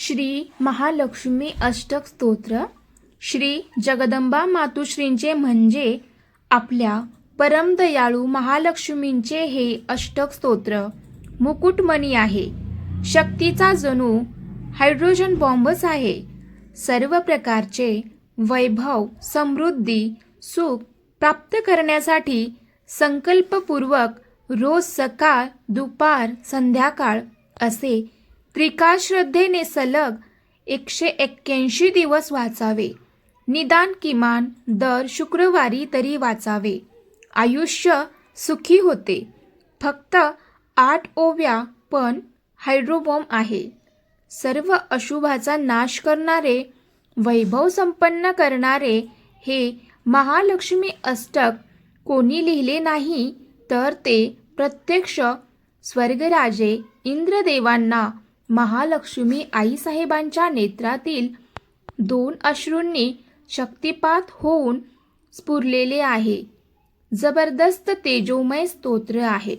श्री महालक्ष्मी अष्टक स्तोत्र श्री जगदंबा मातुश्रींचे म्हणजे आपल्या परमदयाळू महालक्ष्मींचे हे अष्टक स्तोत्र. मुकुटमणी आहे. शक्तीचा जणू हायड्रोजन बॉम्बच आहे. सर्व प्रकारचे वैभव समृद्धी सुख प्राप्त करण्यासाठी संकल्पपूर्वक रोज सकाळ दुपार संध्याकाळ असे त्रिकाळ श्रद्धेने सलग एकशे एक्क्याऐंशी दिवस वाचावे. निदान किमान दर शुक्रवारी तरी वाचावे. आयुष्य सुखी होते. फक्त आठ ओव्या पण हायड्रोबॉम्ब आहे. सर्व अशुभाचा नाश करणारे वैभव संपन्न करणारे हे महालक्ष्मी अष्टक कोणी लिहिले नाही तर ते प्रत्यक्ष स्वर्गराजे इंद्रदेवांना महालक्ष्मी आईसाहेबांच्या नेत्रातील दोन अश्रूंनी शक्तिपात होऊन स्फुरलेले आहे. जबरदस्त तेजोमय स्तोत्र आहे.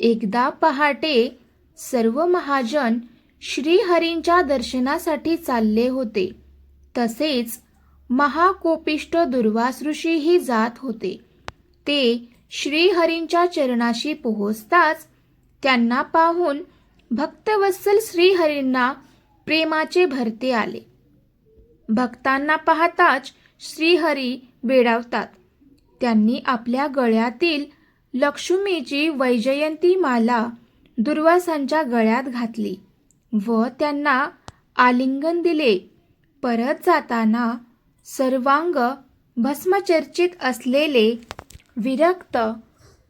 एकदा पहाटे सर्व महाजन श्रीहरींच्या दर्शनासाठी चालले होते. तसेच महाकोपिष्ट दुर्वास ऋषीही जात होते. ते श्रीहरींच्या चरणाशी पोहोचताच त्यांना पाहून भक्तवत्सल श्रीहरींना प्रेमाचे भरते आले. भक्तांना पाहताच श्रीहरी वेडावतात. त्यांनी आपल्या गळ्यातील लक्ष्मीची वैजयंती माला दुर्वासांच्या गळ्यात घातली व त्यांना आलिंगन दिले. परत जाताना सर्वांग भस्मचर्चित असलेले विरक्त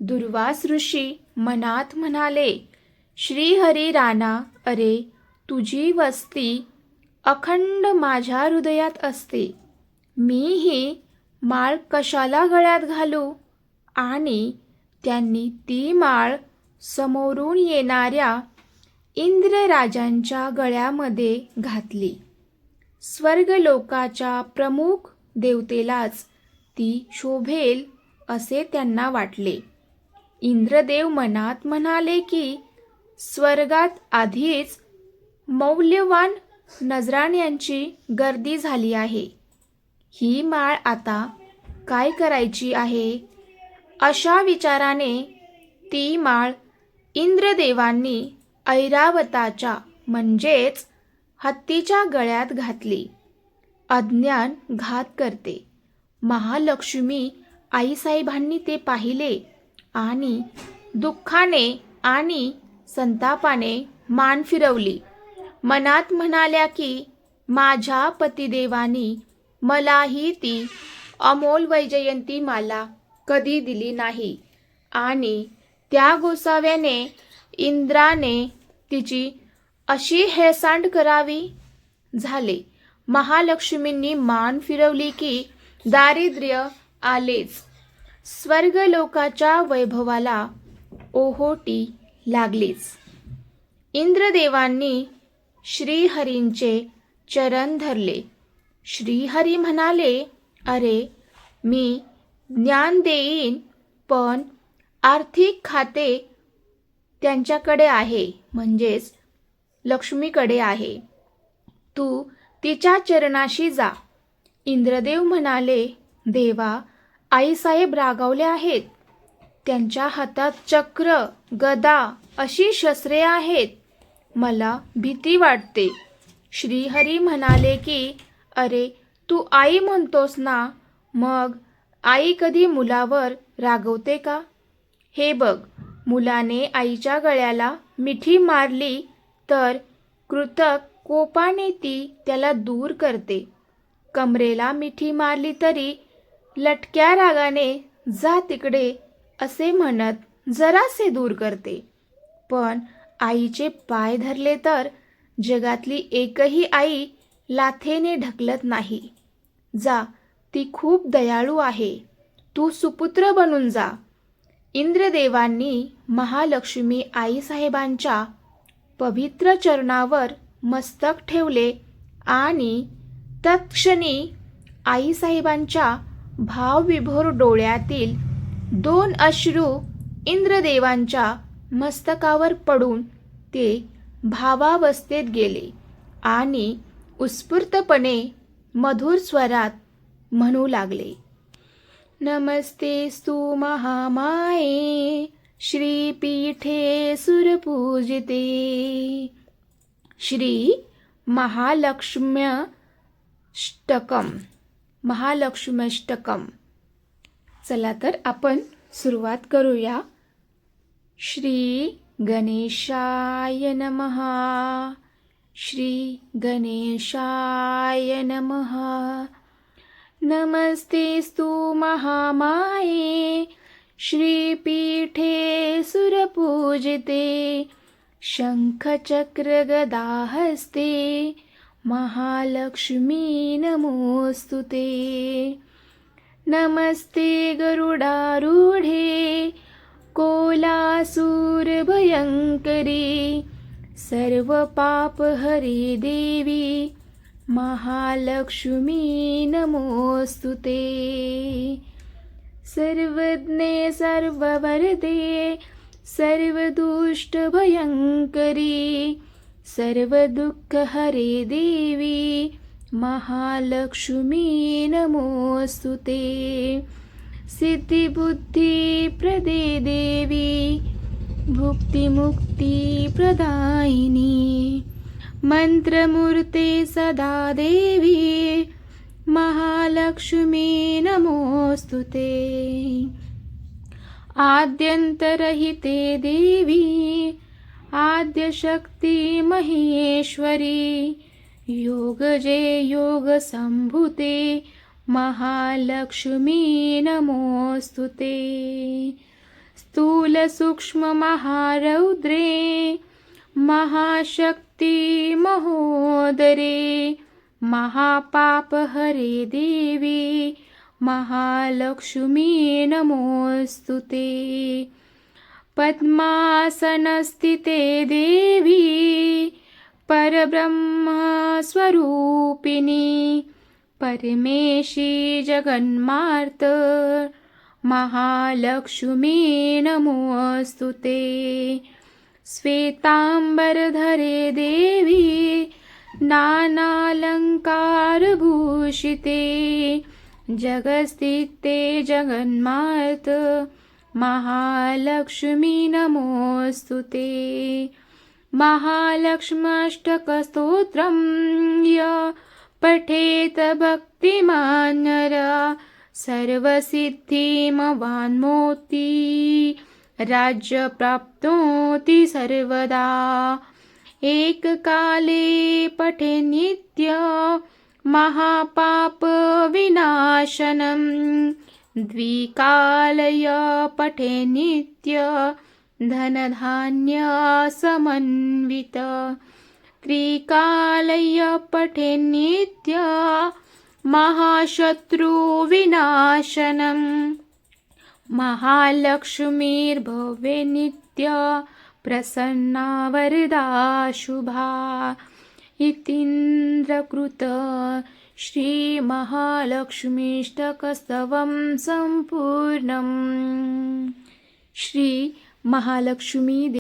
दुर्वास ऋषी मनात म्हणाले श्रीहरी राणा अरे तुझी वस्ती अखंड माझ्या हृदयात असते. मीही माळ कशाला गळ्यात घालू? आणि त्यांनी ती माळ समोरून येणाऱ्या इंद्रराजांच्या गळ्यामध्ये घातली. स्वर्गलोकाच्या प्रमुख देवतेलाच ती शोभेल असे त्यांना वाटले. इंद्रदेव मनात म्हणाले की स्वर्गात आधीच मौल्यवान नजराण्यांची गर्दी झाली आहे. ही माळ आता काय करायची आहे? अशा विचाराने ती माळ इंद्रदेवांनी ऐरावताच्या म्हणजेच हत्तीच्या गळ्यात घातली. अज्ञान घात करते. महालक्ष्मी आईसाहेबांनी ते पाहिले आणि दुःखाने आणि संतापाने मान फिरवली. मनात म्हणाल्या की माझ्या पतिदेवानी मलाही ती अमोल वैजयंती माला कधी दिली नाही. आणि त्या गोसाव्याने इंद्राने तिची अशी हेळसांड करावी झाले. महालक्ष्मींनी मान फिरवली की दारिद्र्य आलेच. स्वर्गलोकाच्या वैभवाला ओहोटी लागलीच. इंद्रदेवांनी श्रीहरींचे चरण धरले. श्रीहरी म्हणाले अरे मी ज्ञान देईन पण आर्थिक खाते त्यांच्याकडे आहे म्हणजेच लक्ष्मीकडे आहे. तू तिच्या चरणाशी जा. इंद्रदेव म्हणाले देवा आईसाहेब रागावले आहेत. त्यांच्या हातात चक्र गदा अशी शस्त्रे आहेत. मला भीती वाटते. श्रीहरी म्हणाले की अरे तू आई म्हणतोस ना? मग आई कधी मुलावर रागवते का? हे बघ मुलाने आईच्या गळ्याला मिठी मारली तर कृतक कोपाने ती त्याला दूर करते. कमरेला मिठी मारली तरी लटक्या रागाने जा तिकडे. असे म्हणत जरासे दूर करते. पण आईचे पाय धरले तर जगातली एकही आई लाथेने ढकलत नाही. जा ती खूप दयाळू आहे. तू सुपुत्र बनून जा. इंद्रदेवांनी महालक्ष्मी आईसाहेबांच्या पवित्र चरणावर मस्तक ठेवले आणि तत्क्षणी आईसाहेबांच्या भावविभोर डोळ्यातील दोन अश्रू इंद्रदेवांच्या मस्तकावर पडून ते भावावस्थेत गेले आणि उत्स्फूर्तपणे मधुर स्वरात म्हणू लागले. नमस्ते स्तु महामाये श्रीपीठे सुरपूजिते. श्री महालक्ष्म्यष्टकम महालक्ष्म्यष्टकम. चला तर आपण सुरुवात करूया. श्री गणेशाय नमः. श्री गणेशाय नमः. नमस्तेस्तु महामाये. श्रीपीठे सुरपूजिते. शङ्खचक्रगदाहस्ते. महालक्ष्मी नमोऽस्तु ते. नमस्ते गरुडारूढे कोलासूरभयङ्करी हरी देवी महालक्ष्मी नमोऽस्तु ते. सर्वज्ञे सर्ववरदे सर्वदुष्टभयङ्करी सर्वदुःखहरे देवी महालक्ष्मी नमोऽस्तु ते सिद्धिबुद्धिप्रदे देवी भुक्तिमुक्तिप्रदायिनी मन्त्रमूर्ते सदा देवी महालक्ष्मी नमोऽस्तु ते। आद्यन्तरहिते देवी आद्यशक्ति महेश्वरी योगजे योगसम्भुते महालक्ष्मी नमोऽस्तु ते। स्थूलसूक्ष्ममहारौद्रे महाशक्ति महोदरे महापापहरे देवी महालक्ष्मी नमोऽस्तु ते। पद्मासनस्थिते देवी परब्रह्मस्वरूपिणी परमेशी जगन्मार्त महालक्ष्मी नमोऽस्तु ते। श्वेताम्बरधरे देवी नानालङ्कारभूषिते जगस्थिते जगन्मार्त महालक्ष्मी नमोऽस्तु ते। महालक्ष्मष्टकस्तोत्रं य पठेत भक्तिमान्यरा सर्वसिद्धिमवान्मोति राज्यप्राप्नोति सर्वदा। एककाले पठे नित्य महापापविनाशनं द्विकालय पठे नित्य धनधान्यसमन्वित त्रिकालय पठे नित्य महाशत्रुविनाशनम् महालक्ष्मीर्भवे नित्य प्रसन्ना वरदा शुभा। इतीन्द्रकृत श्रीमहालक्ष्मीष्टकस्तवं सम्पूर्णम्। श्री महालक्ष्मी